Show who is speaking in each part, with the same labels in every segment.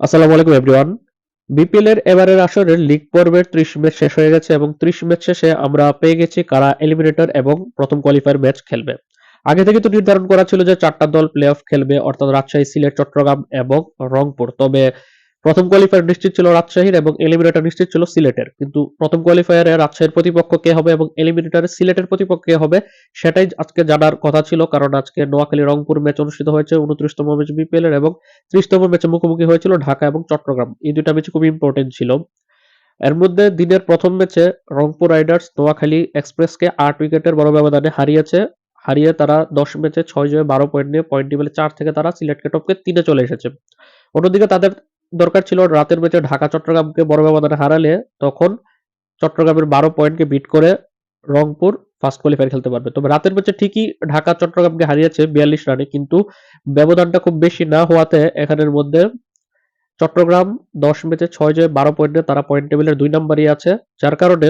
Speaker 1: আসসালামু আলাইকুম everyone BPL এর এবারের আসরের লিগ পর্বের ত্রিশ ম্যাচ শেষ হয়ে গেছে এবং ত্রিশ ম্যাচ শেষে আমরা পেয়ে গেছি কারা এলিমিনেটর এবং প্রথম কোয়ালিফায়ার ম্যাচ খেলবে। আগে থেকে তো নির্ধারণ করা ছিল যে চারটা দল প্লে অফ খেলবে, অর্থাৎ রাজশাহী, সিলেট, চট্টগ্রাম এবং রংপুর। তবে প্রথম কোয়ালিফায়ার নিশ্চিত ছিল রাজশাহীর এবং এলিমিনেটর নিশ্চিত ছিল সিলেটের। কিন্তু প্রথম কোয়ালিফায়ারে রাজশাহীর প্রতিপক্ষ কে হবে এবং এলিমিনেটরে সিলেটের প্রতিপক্ষ কে হবে, সেটাই আজকে জানার কথা ছিল। কারণ আজকে নোয়াখালী রংপুর ম্যাচ অনুষ্ঠিত হয়েছে, উনত্রিশতম ম্যাচ বিপিএল এর এবং ত্রিশতম ম্যাচে মুখোমুখি হয়েছিল ঢাকা এবং চট্টগ্রাম। এই দুইটা ম্যাচ খুব ইম্পর্টেন্ট ছিল। এর মধ্যে দিনের প্রথম ম্যাচে রংপুর রাইডার্স নোয়াখালী এক্সপ্রেসকে আট উইকেটের বড় ব্যবধানে হারিয়েছে। হারিয়ে তারা দশ ম্যাচে ছয় জয়ে বারো পয়েন্ট নিয়ে পয়েন্ট টেবিলে চার থেকে তারা সিলেটকে টপকে তিনে চলে এসেছে। অন্যদিকে তাদের দরকার ছিল রাতের ম্যাচে ঢাকা, চট্টগ্রামকে বড় ব্যবধানে হারালে তখন চট্টগ্রামের বারো পয়েন্টকে বিট করে রংপুর ফার্স্ট কোয়ালিফায়ার খেলতে পারবে। তবে রাতের ম্যাচে ঠিকই ঢাকা, চট্টগ্রামকে হারিয়েছে বিয়াল্লিশ রানে, কিন্তু ব্যবধানটা খুব বেশি না হওয়াতে এখানের মধ্যে চট্টগ্রাম দশ ম্যাচে ছয় জয় বারো পয়েন্টে তারা পয়েন্ট টেবিলের দুই নম্বরই আছে, যার কারণে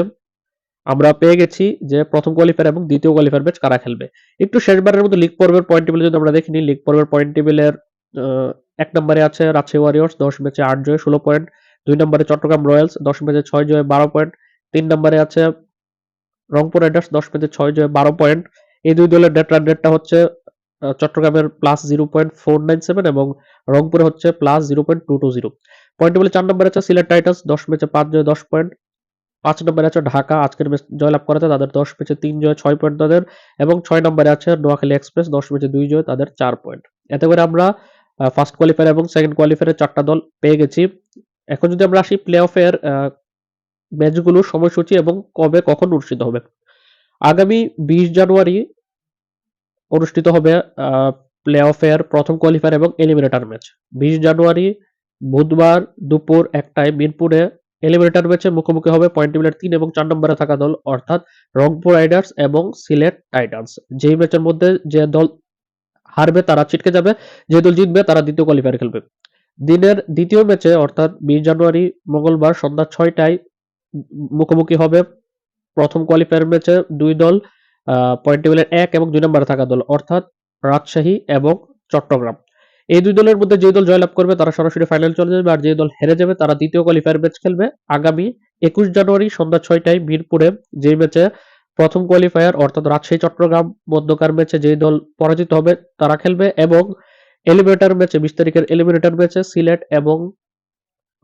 Speaker 1: আমরা পেয়ে গেছি যে প্রথম কোয়ালিফায়ার এবং দ্বিতীয় কোয়ালিফায়ার ম্যাচ কারা খেলবে। একটু শেষবারের মতো লিগ পর্বের পয়েন্ট টেবিল যদি আমরা দেখিনি লিগ পর্বের পয়েন্ট টেবিলের এক নম্বরে আছে রাজশাহী ওয়ারিয়র্স দশ ম্যাচে আট জয়, ষোলো পয়েন্ট দুই নম্বরে চট্টগ্রাম রয়্যালস দশ ম্যাচে ছয় জয়, বারো পয়েন্ট তিন নম্বরে আছে রংপুর রাইডার্স দশ ম্যাচে ছয় জয়, বারো পয়েন্ট এই দুই দলের নেট রান রেটটা হচ্ছে চট্টগ্রামের plus zero point four nine seven এবং রংপুরে হচ্ছে plus zero point two two zero point টেবিলে চার নম্বরে আছে সিলেট টাইটান্স দশ ম্যাচে পাঁচ জয়, দশ পয়েন্ট পাঁচ নম্বরে আছে ঢাকা, আজকের ম্যাচ জয়লাভ করেছে, তাদের দশ ম্যাচে তিন জয়, ছয় পয়েন্ট তাদের। এবং ছয় নম্বরে আছে নোয়াখালী এক্সপ্রেস দশ ম্যাচে দুই জয়, তাদের চার পয়েন্ট এতে করে আমরা ফার্স্ট কোয়ালিফায়ার এবং সেকেন্ড কোয়ালিফায়ারের চারটা দল পেয়ে গেছি। এখন যদি আমরা আসি প্লে অফের ম্যাচগুলোর সময়সূচি এবং কবে কখন অনুষ্ঠিত হবে? আগামী বিশ জানুয়ারি অনুষ্ঠিত হবে প্লে অফের প্রথম কোয়ালিফায়ার এবং এলিমিনেটর ম্যাচ বিশ জানুয়ারি বুধবার দুপুর একটায় মিরপুরে এলিমিনেটর ম্যাচে মুখোমুখি হবে পয়েন্ট টেবিলের তিন এবং চার নম্বরে থাকা দল, অর্থাৎ রংপুর রাইডার্স এবং সিলেট টাইটান্স যেই ম্যাচের মধ্যে যে দল হারবে, তারা ছিটকে যাবে। যে দল জিতবে, তারা দ্বিতীয় কোয়ালিফায়ার খেলবে। দিনের দ্বিতীয় ম্যাচে অর্থাৎ বিশ জানুয়ারি, মঙ্গলবার সন্ধ্যা ছয়টায় মুখোমুখি হবে প্রথম কোয়ালিফায়ার ম্যাচে দুই দল পয়েন্ট টেবিলের এক এবং দুই নম্বরে থাকা দল, অর্থাৎ রাজশাহী এবং চট্টগ্রাম। এই দুই দলের মধ্যে যে দল জয়লাভ করবে, তারা সরাসরি ফাইনাল চলে যাবে, আর যে দল হেরে যাবে, তারা দ্বিতীয় কোয়ালিফায়ার ম্যাচ খেলবে। আগামী একুশ জানুয়ারি সন্ধ্যা ছয়টায় মিরপুরে যে ম্যাচে প্রথম কোয়ালিফায়ার অর্থাৎ রাজশাহী, চট্টগ্রাম মধ্যকার ম্যাচে যে দল পরাজিত হবে তারা খেলবে এবং এলিমিনেটর ম্যাচে বিশ তারিখের এলিমিনেটর ম্যাচে সিলেট এবং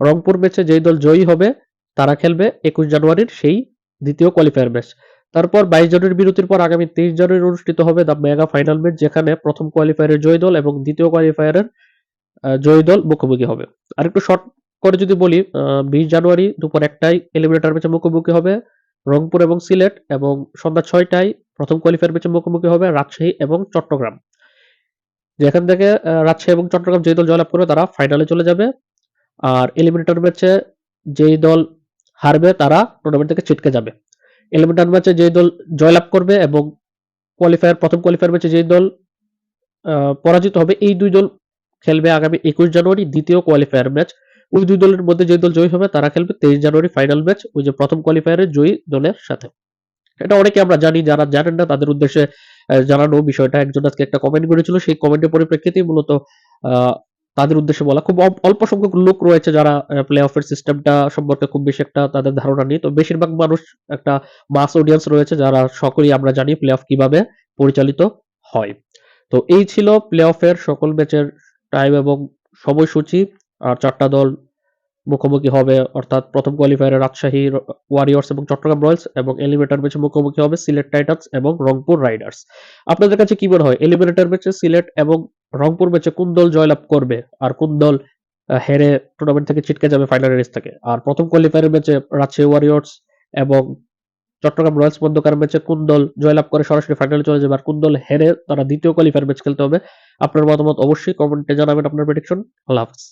Speaker 1: রংপুর ম্যাচে যেই দল জয়ী হবে তারা খেলবে একুশ জানুয়ারির সেই দ্বিতীয় কোয়ালিফায়ার ম্যাচ। তারপর বাইশ জানুয়ারির বিরতির পর আগামী তেইশ জানুয়ারি অনুষ্ঠিত হবে দ্য মেগা ফাইনাল ম্যাচ যেখানে প্রথম কোয়ালিফায়ারের জয়ী দল এবং দ্বিতীয় কোয়ালিফায়ারের জয়ী দল মুখোমুখি হবে। আর একটু শর্ট করে যদি বলি বিশ জানুয়ারি দুপুর একটায় এলিমিনেটর ম্যাচে মুখোমুখি হবে রংপুর এবং সিলেট এবং সন্ধ্যা ছয়টায় প্রথম কোয়ালিফায়ার ম্যাচে মুখোমুখি হবে রাজশাহী এবং চট্টগ্রাম। যেখান থেকে রাজশাহী এবং চট্টগ্রাম যে দল জয়লাভ করবে তারা ফাইনালে চলে যাবে। আর এলিমিনেটর ম্যাচে যেই দল হারবে তারা টুর্নামেন্ট থেকে ছিটকে যাবে। এলিমিনেটর ম্যাচে যেই দল জয়লাভ করবে এবং কোয়ালিফায়ার প্রথম কোয়ালিফায়ার ম্যাচে যেই দল পরাজিত হবে, এই দুই দল খেলবে আগামী একুশ জানুয়ারি দ্বিতীয় কোয়ালিফায়ার ম্যাচ ওই দুই দলের মধ্যে যে দল জয়ী হবে, তারা খেলবে তেইশ জানুয়ারি ফাইনাল ম্যাচ ওই যে প্রথম কোয়ালিফায়ারের জয়ী দলের সাথে। এটা অনেকে আমরা জানি, যারা জানেন না, তাদের উদ্দেশ্যে জানানো বিষয়টা। একজন আজকে একটা কমেন্ট করেছিল, সেই কমেন্টের পরিপ্রেক্ষিতেই মূলত তাদের উদ্দেশ্যে বলা। খুব অল্প সংখ্যক লোক রয়েছে যারা প্লে অফের সিস্টেমটা সম্পর্কে খুব বেশি একটা তাদের ধারণা নেই। তো বেশিরভাগ মানুষ একটা মাস অডিয়েন্স রয়েছে যারা সকলেই আমরা জানি প্লে অফ কীভাবে পরিচালিত হয়। তো এই ছিল প্লে অফের সকল ম্যাচের টাইম এবং সময়সূচি। আর চারটা দল মুখোমুখি হবে, অর্থাৎ প্রথম কোয়ালিফায়ারে রাজশাহী ওয়ারিয়র্স এবং চট্টগ্রাম রয়্যালস এবং এলিমিনেটর ম্যাচে মুখোমুখি হবে সিলেট টাইটান্স এবং রংপুর রাইডার্স আপনাদের কাছে কি মনে হয়? এলিমিনেটর ম্যাচে সিলেট এবং রংপুর ম্যাচে কোন দল জয়লাভ করবে? আর কোন দল হেরে টুর্নামেন্ট থেকে ছিটকে যাবে ফাইনাল রেস থেকে? আর প্রথম কোয়ালিফায়ার ম্যাচে রাজশাহী ওয়ারিয়র্স এবং চট্টগ্রাম রয়্যালস মধ্যকার ম্যাচে কোন দল জয়লাভ করে সরাসরি ফাইনালে চলে যাবে? আর কোন দল হেরে তারা দ্বিতীয় কোয়ালিফায়ার ম্যাচ খেলতে হবে? আপনার মতামত অবশ্যই কমেন্টে জানাবেন আপনার প্রেডিকশন আল্লাহ হাফিজ।